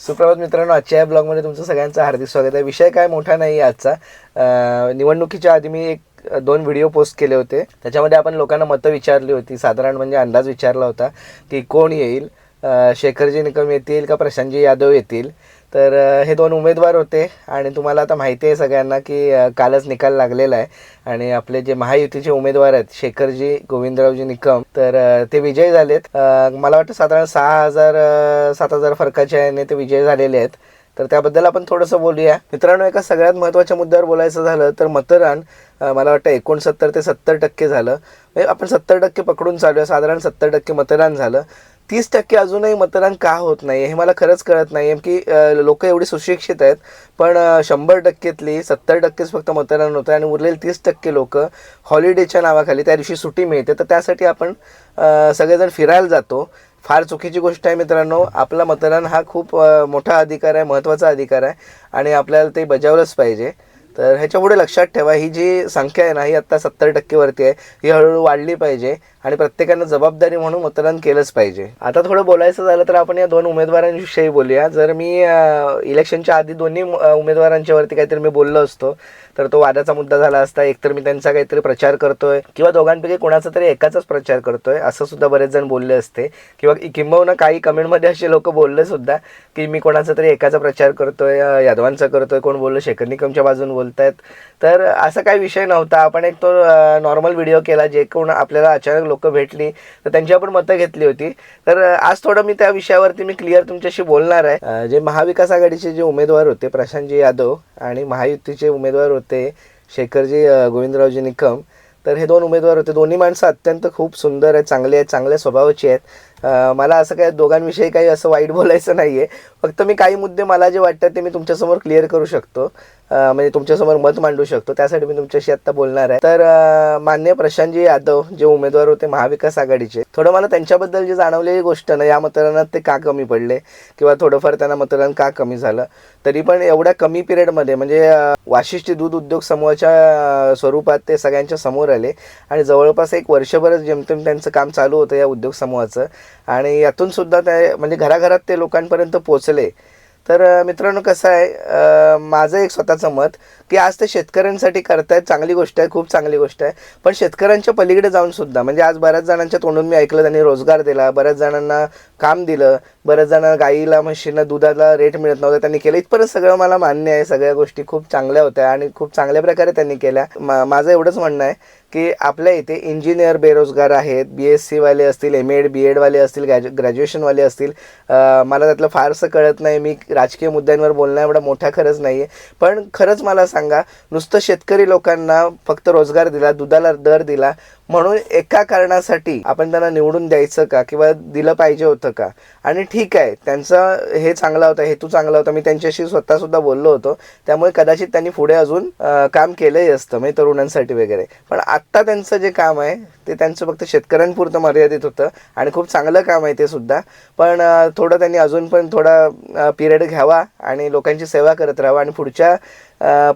सुप्रभात मित्रांनो आजच्या या ब्लॉगमध्ये तुमचं सगळ्यांचं हार्दिक स्वागत आहे. विषय काय मोठा नाही आहे आजचा. निवडणुकीच्या आधी मी एक दोन व्हिडिओ पोस्ट केले होते. त्याच्यामध्ये आपण लोकांना मतं विचारली होती साधारण म्हणजे अंदाज विचारला होता की कोण येईल? शेखरजी निकम येतील का प्रशांतजी यादव येतील? तर हे दोन उमेदवार होते आणि तुम्हाला आता माहिती आहे सगळ्यांना की कालच निकाल लागलेला आहे. आणि आपले जे महायुतीचे उमेदवार आहेत शेखरजी गोविंदरावजी निकम तर ते विजयी झालेत. मला वाटतं साधारण सहा हजार सात हजार फरकाच्या याने ते विजयी झालेले आहेत. तर त्याबद्दल आपण थोडंसं बोलूया. मित्रांनो एका सगळ्यात महत्त्वाच्या मुद्द्यावर बोलायचं झालं तर मतदान मला वाटतं एकोणसत्तर ते सत्तर टक्के झालं. म्हणजे आपण सत्तर टक्के पकडून चालूया. साधारण सत्तर टक्के मतदान झालं. तीस टक्के अजूनही मतदान का होत नाही हे मला खरंच कळत नाही की लोक एवढी सुशिक्षित आहेत पण शंभर टक्केतली सत्तर टक्केच फक्त मतदान होतं आणि उरलेले तीस टक्के लोक हॉलिडेच्या नावाखाली त्या दिवशी सुट्टी मिळते. तर त्यासाठी आपण सगळेजण फिरायला जातो. फार चुकीची गोष्ट आहे मित्रांनो आपला मतदान हा खूप मोठा अधिकार आहे महत्त्वाचा अधिकार आहे आणि आपल्याला ते बजावलंच पाहिजे. तर ह्याच्या पुढे लक्षात ठेवा ही जी संख्या आहे ना ही आत्ता सत्तर टक्केवरती आहे ही हळूहळू वाढली पाहिजे. आणि प्रत्येकानं जबाबदारी म्हणून मतदान केलंच पाहिजे. आता थोडं बोलायचं झालं तर आपण या दोन उमेदवारांविषयी बोलूया. जर मी इलेक्शनच्या आधी दोन्ही उमेदवारांच्या वरती काहीतरी मी बोललो असतो तर तो वादाचा मुद्दा झाला असता एकतर मी त्यांचा काहीतरी प्रचार करतोय किंवा दोघांपैकी कोणाचा तरी एकाचाच प्रचार करतोय असं सुद्धा बरेच जण बोलले असते. किंवा किंबहुना काही कमेंटमध्ये असे लोक बोलले सुद्धा की मी कोणाचा तरी एकाचा प्रचार करतोय यादवांचा करतोय कोण बोललं शेखर निकमच्या बाजून बोलतायत. तर असा काही विषय नव्हता. आपण एक तो नॉर्मल व्हिडिओ केला जे कोण आपल्याला अचानक लोक भेटली तर त्यांची आपण मतं घेतली होती. तर आज थोडं मी त्या विषयावरती मी क्लिअर तुमच्याशी बोलणार आहे. जे महाविकास आघाडीचे जे उमेदवार होते प्रशांतजी यादव आणि महायुतीचे उमेदवार होते शेखरजी गोविंदरावजी निकम तर हे दोन उमेदवार होते. दोन्ही माणसं अत्यंत खूप सुंदर आहेत चांगले आहेत चांगल्या स्वभावाची आहेत. मला असं काय दोघांविषयी काही असं वाईट बोलायचं नाही आहे फक्त मी काही मुद्दे मला जे वाटतात ते मी तुमच्यासमोर क्लिअर करू शकतो. म्हणजे तुमच्यासमोर मत मांडू शकतो. त्यासाठी मी तुमच्याशी आत्ता बोलणार आहे. तर मान्य प्रशांतजी यादव जे उमेदवार होते महाविकास आघाडीचे थोडं मला त्यांच्याबद्दल जे जाणवलेली गोष्ट ना या मतदानात ते का कमी पडले? किंवा थोडंफार त्यांना मतदान का कमी झालं? तरी पण एवढ्या कमी पिरियडमध्ये म्हणजे अ, वाशिष्ठी दूध उद्योग समूहाच्या स्वरूपात ते सगळ्यांच्या समोर आले. आणि जवळपास एक वर्षभरच जेमतेम त्यांचं काम चालू होतं या उद्योग समूहाचं. आणि यातून सुद्धा ते म्हणजे घराघरात ते लोकांपर्यंत पोचले तर मित्रांनो कसं आहे माझं एक स्वतःचं मत की आज ते शेतकऱ्यांसाठी करतायत चांगली गोष्ट आहे खूप चांगली गोष्ट आहे. पण शेतकऱ्यांच्या पलीकडे जाऊन सुद्धा म्हणजे आज बऱ्याच जणांच्या तोंडून मी ऐकलं त्यांनी रोजगार दिला बऱ्याच जणांना काम दिलं बऱ्याच जणांना गाईला म्हशींना दुधाला रेट मिळत नव्हता त्यांनी केलं. इथपर्यंत सगळं मला मान्य आहे सगळ्या गोष्टी खूप चांगल्या होत्या आणि खूप चांगल्या प्रकारे त्यांनी केल्या. मा माझं एवढंच म्हणणं आहे की आपल्या इथे इंजिनियर बेरोजगार आहेत बी एस सीवाले असतील एम एड बी एडवाले असतील ग्रॅज्यु ग्रॅज्युएशनवाले असतील. मला त्यातलं फारसं कळत नाही मी राजकीय मुद्द्यांवर बोलणं एवढा मोठा खरंच नाही आहे पण खरंच मला सांगा नुसतं शेतकरी लोकांना फक्त रोजगार दिला दुधाला दर दिला म्हणून एका कारणासाठी आपण त्यांना निवडून द्यायचं का? किंवा दिलं पाहिजे होतं का? आणि ठीक आहे त्यांचं हे चांगला होता हेतू चांगला होता. मी त्यांच्याशी स्वतःसुद्धा बोललो होतो. त्यामुळे कदाचित त्यांनी पुढे अजून काम केलंही असतं म्हणजे तरुणांसाठी वगैरे. पण आत्ता त्यांचं जे काम आहे ते त्यांचं फक्त शेतकऱ्यांपुरतं मर्यादित होतं. आणि खूप चांगलं काम आहे ते सुद्धा. पण थोडं त्यांनी अजून पण थोडा पिरियड घ्यावा आणि लोकांची सेवा करत राहावं. आणि पुढच्या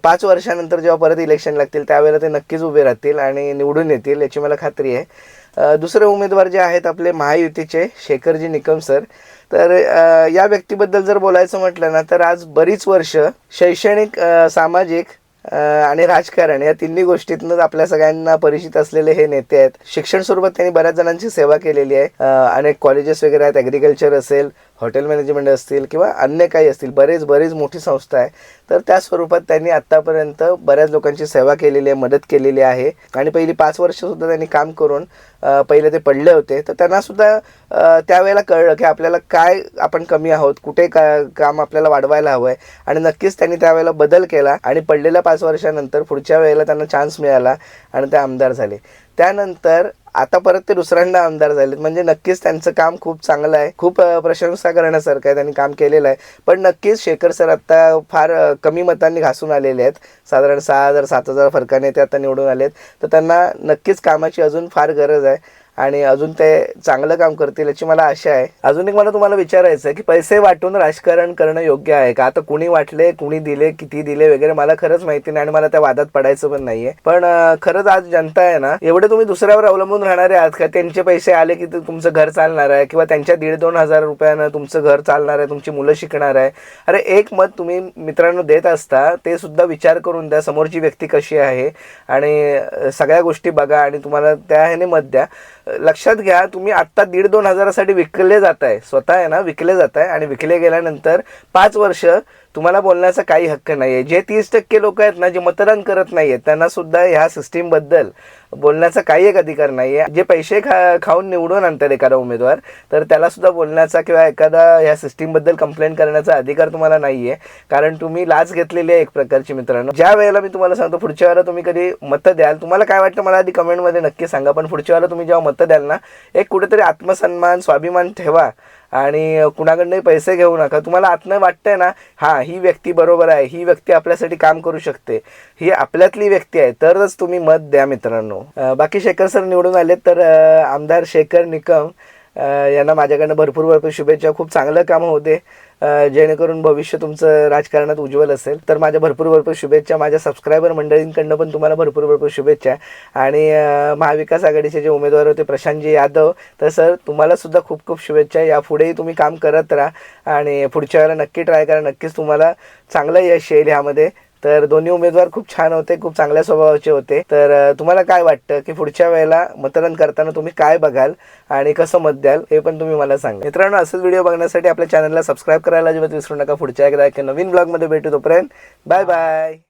पाच वर्षानंतर जेव्हा परत इलेक्शन लागतील त्यावेळेला ते नक्कीच उभे राहतील आणि निवडून येतील याची मला खात्री आहे. दुसरे उमेदवार जे आहेत आपले महायुतीचे शेखरजी निकम सर. तर या व्यक्तीबद्दल जर बोलायचं म्हटलं ना तर आज बरीच वर्ष शैक्षणिक सामाजिक आणि राजकारण या तिन्ही गोष्टीतनं आपल्या सगळ्यांना परिचित असलेले हे नेते आहेत. शिक्षण स्वरूपात त्यांनी बऱ्याच जणांची सेवा केलेली आहे. अनेक कॉलेजेस वगैरे आहेत ॲग्रिकल्चर असेल हॉटेल मॅनेजमेंट असतील किंवा अन्य काही असतील बरेच बरीच मोठी संस्था आहे. तर त्या स्वरूपात त्यांनी आत्तापर्यंत बऱ्याच लोकांची सेवा केलेली आहे मदत केलेली आहे. आणि पहिली पाच वर्षसुद्धा त्यांनी काम करून पहिले ते पडले होते. तर त्यांनासुद्धा त्यावेळेला कळलं की आपल्याला काय आपण कमी आहोत कुठे का काम आपल्याला वाढवायला हवं आहे आणि नक्कीच त्यांनी त्यावेळेला बदल केला आणि पडलेल्या पाच वर्षानंतर पुढच्या वेळेला त्यांना चान्स मिळाला आणि ते आमदार झाले. त्यानंतर आता परत ते दुसऱ्यांदा आमदार झालेत. म्हणजे नक्कीच त्यांचं काम खूप चांगलं आहे. खूप प्रशंसा करण्यासारखं आहे त्यांनी काम केलेलं आहे. पण नक्कीच शेखर सर आत्ता फार कमी मतांनी घासून आलेले आहेत. साधारण सहा हजार सात हजार फरकाने ते आता निवडून आलेत. तर त्यांना नक्कीच कामाची अजून फार गरज आहे. आणि अजून ते चांगलं काम करतील याची मला आशा आहे. अजून एक मला तुम्हाला विचारायचं आहे की पैसे वाटून राजकारण करणं योग्य आहे का? आता कुणी वाटले कुणी दिले किती दिले वगैरे मला खरंच माहिती नाही आणि मला त्या वादात पडायचं पण नाहीये. पण खरंच आज जनता आहे ना एवढे तुम्ही दुसऱ्यावर अवलंबून राहणारे आहात का? त्यांचे पैसे आले की तुमचं घर चालणार आहे किंवा त्यांच्या दीड दोन हजार रुपयानं तुमचं घर चालणार आहे तुमची मुलं शिकणार आहे? अरे एक मत तुम्ही मित्रांनो देत असता ते सुद्धा विचार करून द्या. समोरची व्यक्ती कशी आहे? आणि सगळ्या गोष्टी बघा आणि तुम्हाला त्या ह्याने मत द्या. लक्षात घ्या तुम्ही आत्ता दीड दोन हजारासाठी विकले जात आहे स्वतः आहे ना विकले जात आहे आणि विकले गेल्यानंतर पाच वर्ष तुम्हाला बोलण्याचा काही हक्क नाही आहे जे तीस टक्के लोक आहेत ना जे मतदान करत नाही आहेत त्यांना सुद्धा ह्या सिस्टीमबद्दल बोलण्याचा काही एक अधिकार नाही आहे जे पैसे खा खाऊन निवडून आणतात एखादा उमेदवार तर त्याला सुद्धा बोलण्याचा किंवा एखादा ह्या सिस्टीमबद्दल कंप्लेंट करण्याचा अधिकार तुम्हाला नाही आहे कारण तुम्ही लाच घेतलेली आहे एक प्रकारची मित्रांनो. ज्या वेळेला मी तुम्हाला सांगतो पुढच्या वेळेला तुम्ही कधी मतं द्याल तुम्हाला काय वाटतं मला आधी कमेंटमध्ये नक्की सांगा. पण पुढच्या वेळेला तुम्ही जेव्हा मतं द्याल ना एक कुठेतरी आत्मसन्मान स्वाभिमान ठेवा. आणि कुणाकडनंही पैसे घेऊ नका. तुम्हाला आतनं वाटतंय ना हा ही व्यक्ती बरोबर आहे ही व्यक्ती आपल्यासाठी काम करू शकते ही आपल्यातली व्यक्ती आहे तरच तुम्ही मत द्या मित्रांनो. बाकी शेखर सर निवडून आले तर आमदार शेखर निकम यांना माझ्याकडनं भरपूर भरपूर शुभेच्छा. खूप चांगलं काम होते. जेणेकरून भविष्य तुमचं राजकारणात उज्ज्वल असेल. तर माझ्या भरपूर भरपूर शुभेच्छा. माझ्या सबस्क्रायबर मंडळींकडनं पण तुम्हाला भरपूर भरपूर शुभेच्छा. आणि महाविकास आघाडीचे जे उमेदवार होते प्रशांतजी यादव तर सर तुम्हालासुद्धा खूप खूप शुभेच्छा. यापुढेही तुम्ही काम करत राहा. आणि पुढच्या वेळेला नक्की ट्राय करा. नक्कीच तुम्हाला चांगलं यश येईल ह्यामध्ये. तर दोन्ही उमेदवार खूप छान होते खूप चांगल्या स्वभावाचे होते. तर तुम्हाला काय वाटतं की पुढच्या वेळेला मतदान करताना तुम्ही काय बघाल आणि कसं मत द्याल हे पण तुम्ही मला सांगा. मित्रांनो असंच व्हिडिओ बघण्यासाठी आपल्या चॅनलला सबस्क्राईब करायला अजिबात विसरू नका. पुढच्या एकदा एक नवीन ब्लॉगमध्ये भेटू तोपर्यंत. Bye bye